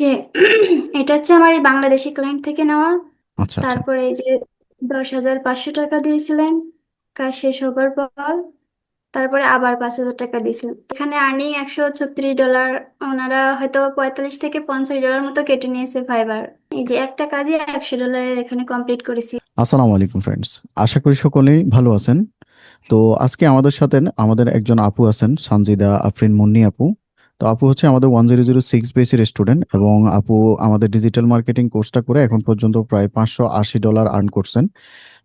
যে এটা হচ্ছে আমার এই বাংলাদেশি ক্লায়েন্ট থেকে নেওয়া। আচ্ছা আচ্ছা। তারপরে এই যে দশ হাজার পাঁচশো টাকা দিয়েছিলেন। কাজ শেষ হবার পর তারপরে আবার পাঁচ হাজার টাকা দিয়েছিলেন। এখানে আর্নিং একশো ছত্রিশ ডলার ওনারা হয়তো পঁয়তাল্লিশ থেকে পঞ্চাশ ডলার মতো কেটে নিয়েছে ফাইবার এই যে একটা কাজই একশো ডলারের এখানে কমপ্লিট করেছি। আসসালামু আলাইকুম ফ্রেন্ডস আশা করি সকলেই ভালো আছেন। তো আজকে আমাদের সাথে আমাদের একজন আপু আছেন সানজিদা আফরিন মুন্নি আপু। তো আপু হচ্ছে আমাদের ওয়ান জিরো জিরো সিক্স বেসির স্টুডেন্ট এবং আপু আমাদের ডিজিটাল মার্কেটিং কোর্সটা করে এখন পর্যন্ত প্রায় পাঁচশো আশি ডলার আর্ন করছেন।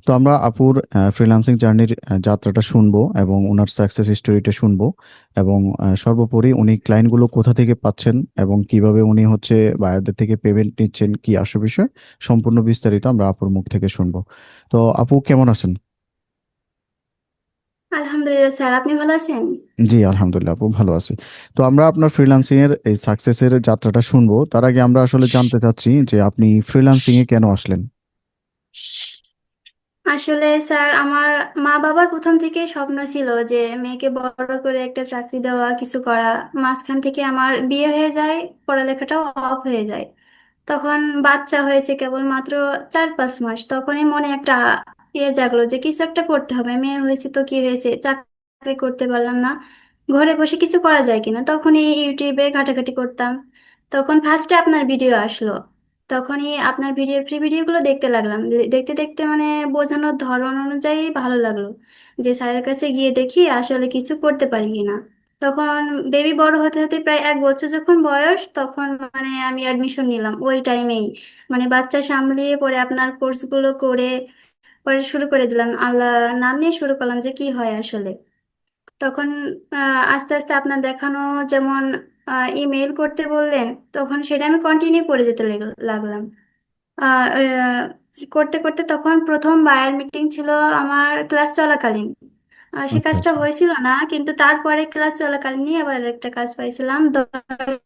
তো আমরা আপুর ফ্রিল্যান্সিং জার্নির যাত্রাটা শুনব এবং ওনার সাকসেস স্টোরিটা শুনব এবং সর্বোপরি উনি ক্লায়েন্টগুলো কোথা থেকে পাচ্ছেন এবং কীভাবে উনি হচ্ছে বায়ারদের থেকে পেমেন্ট নিচ্ছেন, কি আসল বিষয় সম্পূর্ণ বিস্তারিত আমরা আপুর মুখ থেকে শুনব। তো আপু কেমন আছেন? আলহামদুলিল্লাহ স্যার আপনি ভালো আছেন? জি আলহামদুলিল্লাহ আপু ভালো আছি। তো আমরা আপনার ফ্রিল্যান্সিং এর এই সাকসেসের যাত্রাটা শুনব। তার আগে আমরা আসলে জানতে চাচ্ছি যে আপনি ফ্রিল্যান্সিং এ কেন আসলেন? আসলে স্যার আমার মা বাবার প্রথম থেকে স্বপ্ন ছিল যে মেয়েকে বড় করে একটা চাকরি দেওয়া কিছু করা। মাঝখান থেকে আমার বিয়ে হয়ে যায় পড়ালেখাটাও অফ হয়ে যায়। তখন বাচ্চা হয়েছে কেবল মাত্র চার পাঁচ মাস। তখনই মনে একটা ইয়ে জাগলো যে কিছু একটা করতে হবে। মেয়ে হয়েছে তো কি হয়েছে? চাকরি করতে পারলাম না। ঘরে বসে কিছু করা যায় কিনা? তখনই ইউটিউবে ঘাটাঘাটি করতাম। তখন ফার্স্টে আপনার ভিডিও আসলো। তখনই আপনার ভিডিও ফ্রি ভিডিওগুলো দেখতে লাগলাম। দেখতে দেখতে মানে বোঝানোর ধরন অনুযায়ী ভালো লাগল যে স্যারের কাছে গিয়ে দেখি আসলে কিছু করতে পারি কিনা। তখন বেবি বড় হতে হতে প্রায় এক বছর যখন বয়স, তখন মানে আমি অ্যাডমিশন নিলাম। ওই টাইমেই মানে বাচ্চা সামলিয়ে পরে আপনার কোর্সগুলো করে পরে শুরু করে দিলাম। আল্লাহ নাম নিয়ে শুরু করলাম যে কি হয় আসলে। তখন আস্তে আস্তে আপনার দেখানো যেমন ইমেল করতে বললেন তখন সেটা আমি কন্টিনিউ করে যেতে লাগলাম। করতে করতে তখন প্রথম বায়ার মিটিং ছিল আমার ক্লাস চলাকালীন। সে আচ্ছা কাজটা আচ্ছা। হয়েছিল না কিন্তু তারপরে ক্লাস চলাকালীনই আবার একটা কাজ পাইছিলাম দশ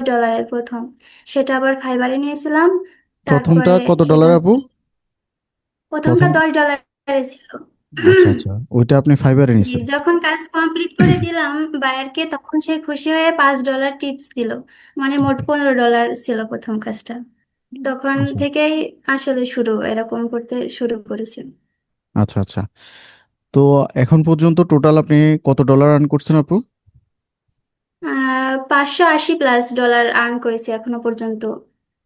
ডলারের প্রথম। সেটা আবার ফাইবারে নিয়েছিলাম। প্রথমটা তারপরে কত ডলার আপু? প্রথমটা দশ ডলারের ছিল আচ্ছা আচ্ছা। ওইটা আপনি ফাইবারে নিছেন যখন কাজ কমপ্লিট করে দিলাম বায়ারকে তখন সে খুশি হয়ে পাঁচ ডলার টিপস দিল। মানে মোট পনেরো ডলার ছিল প্রথম কাজটা। তখন আচ্ছা। থেকেই আসলে শুরু এরকম করতে শুরু করেছি। আচ্ছা আচ্ছা। তো এখন পর্যন্ত টোটাল আপনি কত ডলার আর্ন করছেন আপু? পাঁচশো আশি প্লাস ডলার আর্ন করেছি এখনও পর্যন্ত।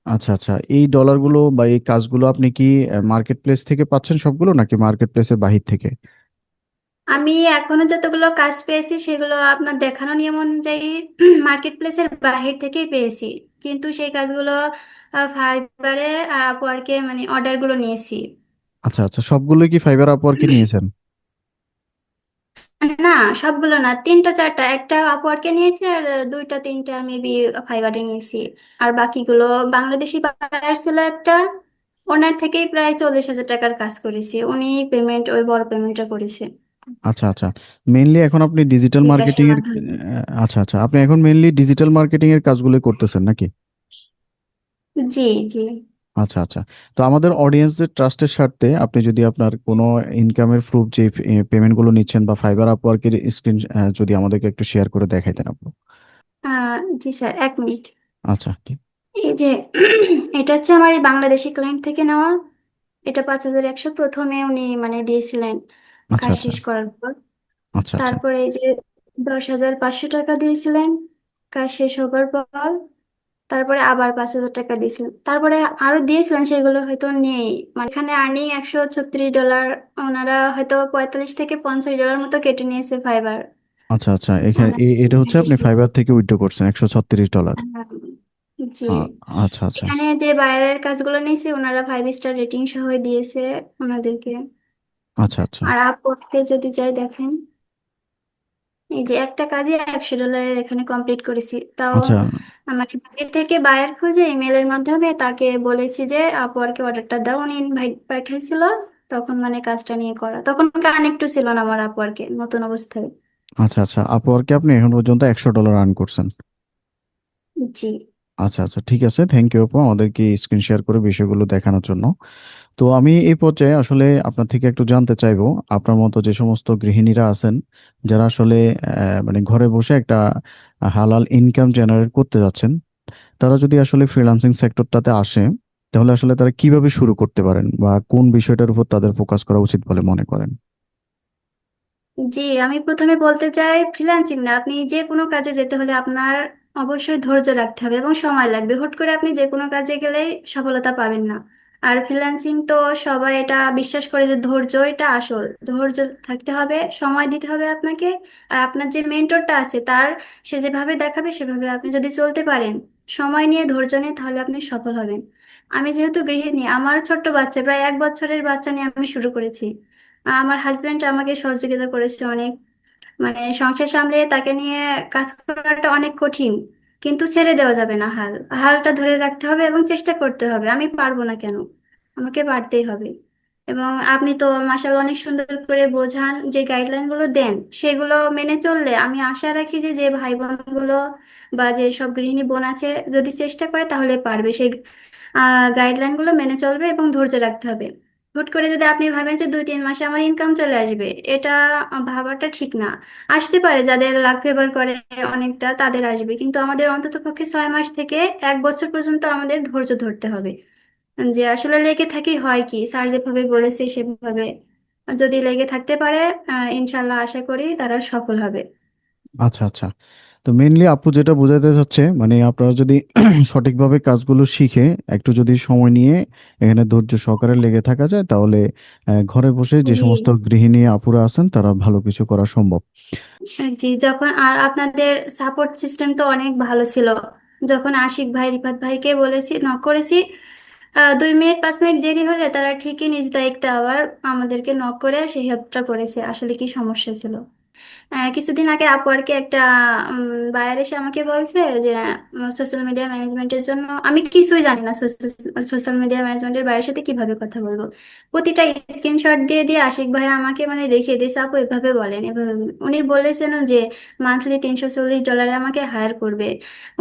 আচ্ছা আচ্ছা। এই ডলারগুলো বা এই কাজগুলো আপনি কি মার্কেট প্লেস থেকে পাচ্ছেন সবগুলো নাকি মার্কেট প্লেসের বাহির থেকে? আমি এখনও যতগুলো কাজ পেয়েছি সেগুলো আপনার দেখানো নিয়ম অনুযায়ী মার্কেট প্লেসের বাহির থেকেই পেয়েছি। কিন্তু সেই কাজগুলো ফাইবারে আর আপওয়ার্কে মানে অর্ডারগুলো নিয়েছি। আচ্ছা আচ্ছা। সবগুলোই কি ফাইবার আপওয়ার্কে নিয়েছেন? না সবগুলো না তিনটা চারটা একটা আপওয়ার্কে নিয়েছি আর দুইটা তিনটা মেবি ফাইবারে নিয়েছি। আর বাকিগুলো বাংলাদেশি বায়ার ছিল একটা ওনার থেকেই প্রায় চল্লিশ হাজার টাকার কাজ করেছি। উনি পেমেন্ট ওই বড় পেমেন্টটা করেছে। আচ্ছা আচ্ছা। মেইনলি এখন আপনি ডিজিটাল মার্কেটিং এর আচ্ছা আচ্ছা। আপনি এখন মেইনলি ডিজিটাল মার্কেটিং এর কাজগুলো করতেছেন নাকি? জি জি। আচ্ছা আচ্ছা। তো আমাদের অডিয়েন্সদের ট্রাস্টের স্বার্থে আপনি যদি আপনার কোনো ইনকামের প্রুফ যে পেমেন্টগুলো নিচ্ছেন বা ফাইবার আপওয়ার্কের স্ক্রিন যদি আমাদেরকে একটু শেয়ার করে দেখাইতেন আপু জি স্যার এক মিনিট আচ্ছা এই যে এটা হচ্ছে আমার এই বাংলাদেশি ক্লায়েন্ট থেকে নেওয়া। এটা পাঁচ হাজার একশো প্রথমে উনি মানে দিয়েছিলেন আচ্ছা কাজ আচ্ছা। শেষ করার পর। আচ্ছা আচ্ছা। তারপরে এই যে দশ হাজার পাঁচশো টাকা দিয়েছিলেন। কাজ শেষ হবার পর তারপরে আবার পাঁচ হাজার টাকা দিয়েছিলেন তারপরে আরও দিয়েছিলেন সেগুলো হয়তো নেই। মানে এখানে আর্নিং একশো ছত্রিশ ডলার ওনারা হয়তো পঁয়তাল্লিশ থেকে পঞ্চাশ ডলার মতো কেটে নিয়েছে ফাইবার আচ্ছা আচ্ছা এখানে এটা হচ্ছে আপনি ফাইবার থেকে উইথড্র করছেন একশো ছত্রিশ ডলার। জি। আচ্ছা আচ্ছা। এখানে যে বাইরের কাজগুলো নিয়েছে ওনারা ফাইভ স্টার রেটিং সহ দিয়েছে ওনাদেরকে। আচ্ছা আচ্ছা। আর আপওয়ার্কে যদি যাই দেখেন এই যে একটা কাজে একশো ডলারের এখানে কমপ্লিট করেছি। তাও আচ্ছা। আমাকে বাইরে থেকে বায়ার খুঁজে ইমেলের মাধ্যমে তাকে বলেছি যে আপওয়ার্কে অর্ডারটা দাও। উনি ইনভাইট পাঠিয়েছিল। তখন মানে কাজটা নিয়ে করা। তখন কানেক্টও ছিল না আমার আপওয়ার্কে নতুন অবস্থায়। আচ্ছা আচ্ছা। আপওয়ার্কে আপনি এখন পর্যন্ত একশো ডলার আর্ন করছেন। জি। আচ্ছা আচ্ছা ঠিক আছে। থ্যাংক ইউ আপু আমাদেরকে স্ক্রিন শেয়ার করে বিষয়গুলো দেখানোর জন্য। তো আমি এই পর্যায়ে আসলে আপনার থেকে একটু জানতে চাইব, আপনার মতো যে সমস্ত গৃহিণীরা আছেন, যারা আসলে মানে ঘরে বসে একটা হালাল ইনকাম জেনারেট করতে যাচ্ছেন, তারা যদি আসলে ফ্রিল্যান্সিং সেক্টরটাতে আসে, তাহলে আসলে তারা কীভাবে শুরু করতে পারেন বা কোন বিষয়টার উপর তাদের ফোকাস করা উচিত বলে মনে করেন? জি, আমি প্রথমে বলতে চাই ফ্রিল্যান্সিং না, আপনি যে কোনো কাজে যেতে হলে আপনার অবশ্যই ধৈর্য রাখতে হবে এবং সময় লাগবে। হুট করে আপনি যে কোনো কাজে গেলেই সফলতা পাবেন না। আর ফ্রিল্যান্সিং তো সবাই এটা বিশ্বাস করে যে ধৈর্য, এটা আসল। ধৈর্য থাকতে হবে, সময় দিতে হবে আপনাকে। আর আপনার যে মেন্টরটা আছে, তার সে যেভাবে দেখাবে, সেভাবে আপনি যদি চলতে পারেন, সময় নিয়ে ধৈর্য নিয়ে তাহলে আপনি সফল হবেন। আমি যেহেতু গৃহিণী, আমার ছোট্ট বাচ্চা, প্রায় এক বছরের বাচ্চা নিয়ে আমি শুরু করেছি। আমার হাজবেন্ড আমাকে সহযোগিতা করেছে অনেক। মানে সংসার সামলে তাকে নিয়ে কাজ করাটা অনেক কঠিন, কিন্তু ছেড়ে দেওয়া যাবে না হাল। হালটা ধরে রাখতে হবে এবং চেষ্টা করতে হবে। আমি পারব না কেন? আমাকে পারতেই হবে। এবং আপনি তো মাশাআল্লাহ অনেক সুন্দর করে বোঝান যে গাইডলাইনগুলো দেন, সেগুলো মেনে চললে আমি আশা রাখি যে যে ভাই বোনগুলো বা যে সব গৃহিণী বোন আছে, যদি চেষ্টা করে তাহলে পারবে। সেই গাইডলাইনগুলো মেনে চলবে এবং ধৈর্য রাখতে হবে। হুট করে যদি আপনি ভাবেন যে দুই তিন মাসে আমার ইনকাম চলে আসবে এটা ভাবাটা ঠিক না। আসতে পারে যাদের লাক ফেভার করে অনেকটা তাদের আসবে। কিন্তু আমাদের অন্ততপক্ষে ছয় মাস থেকে এক বছর পর্যন্ত আমাদের ধৈর্য ধরতে হবে। যে আসলে লেগে থাকি হয় কি? স্যার যেভাবে বলেছে সেভাবে যদি লেগে থাকতে পারে আহ, ইনশাল্লাহ আশা করি তারা সফল হবে। আচ্ছা আচ্ছা। তো মেনলি আপু যেটা বোঝাতে চাচ্ছে মানে আপনারা যদি সঠিকভাবে কাজগুলো শিখে একটু যদি সময় নিয়ে এখানে ধৈর্য সহকারে লেগে থাকা যায় তাহলে ঘরে বসে যে সমস্ত গৃহিণী আপুরা আছেন তারা ভালো কিছু করা সম্ভব। জি যখন আর আপনাদের সাপোর্ট সিস্টেম তো অনেক ভালো ছিল। যখন আশিক ভাই রিফাত ভাইকে বলেছি নক করেছি দুই মিনিট পাঁচ মিনিট দেরি হলে তারা ঠিকই নিজ দায়িত্বে আবার আমাদেরকে নক করে সেই হেল্পটা করেছে। আসলে কি সমস্যা ছিল? আহ, কিছুদিন আগে আপওয়ার্কে একটা বায়ার এসে আমাকে বলছে যে সোশ্যাল মিডিয়া ম্যানেজমেন্টের জন্য আমি কিছুই জানি না সোশ্যাল মিডিয়া ম্যানেজমেন্টের বাইরের সাথে কীভাবে কথা বলব। প্রতিটা স্ক্রিনশট দিয়ে দিয়ে আশিক ভাই আমাকে মানে দেখিয়ে দিয়েছে আপু এভাবে বলেন এভাবে বলেন। উনি বলেছেন যে মান্থলি তিনশো চল্লিশ ডলারে আমাকে হায়ার করবে।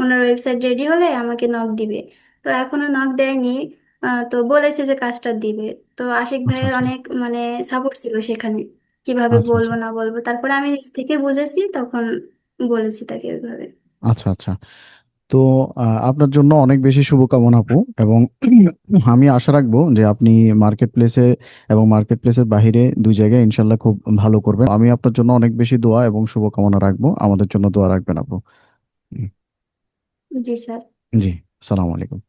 ওনার ওয়েবসাইট রেডি হলে আমাকে নক দিবে। তো এখনও নক দেয়নি। আহ, তো বলেছে যে কাজটা দিবে। তো আশিক ভাইয়ের আচ্ছা। অনেক মানে সাপোর্ট ছিল সেখানে। কীভাবে আচ্ছা আচ্ছা। বলব না বলব তারপরে আমি নিজ থেকে বুঝেছি তখন বলেছি তাকে ওইভাবে আচ্ছা আচ্ছা। তো আহ, আপনার জন্য অনেক বেশি শুভকামনা আপু এবং আমি আশা রাখব যে আপনি মার্কেট প্লেসে এবং মার্কেট প্লেসের বাহিরে দুই জায়গায় ইনশাল্লাহ খুব ভালো করবেন। আমি আপনার জন্য অনেক বেশি দোয়া এবং শুভকামনা রাখব। আমাদের জন্য দোয়া রাখবেন আপু। জি স্যার। জি সালাম আলাইকুম।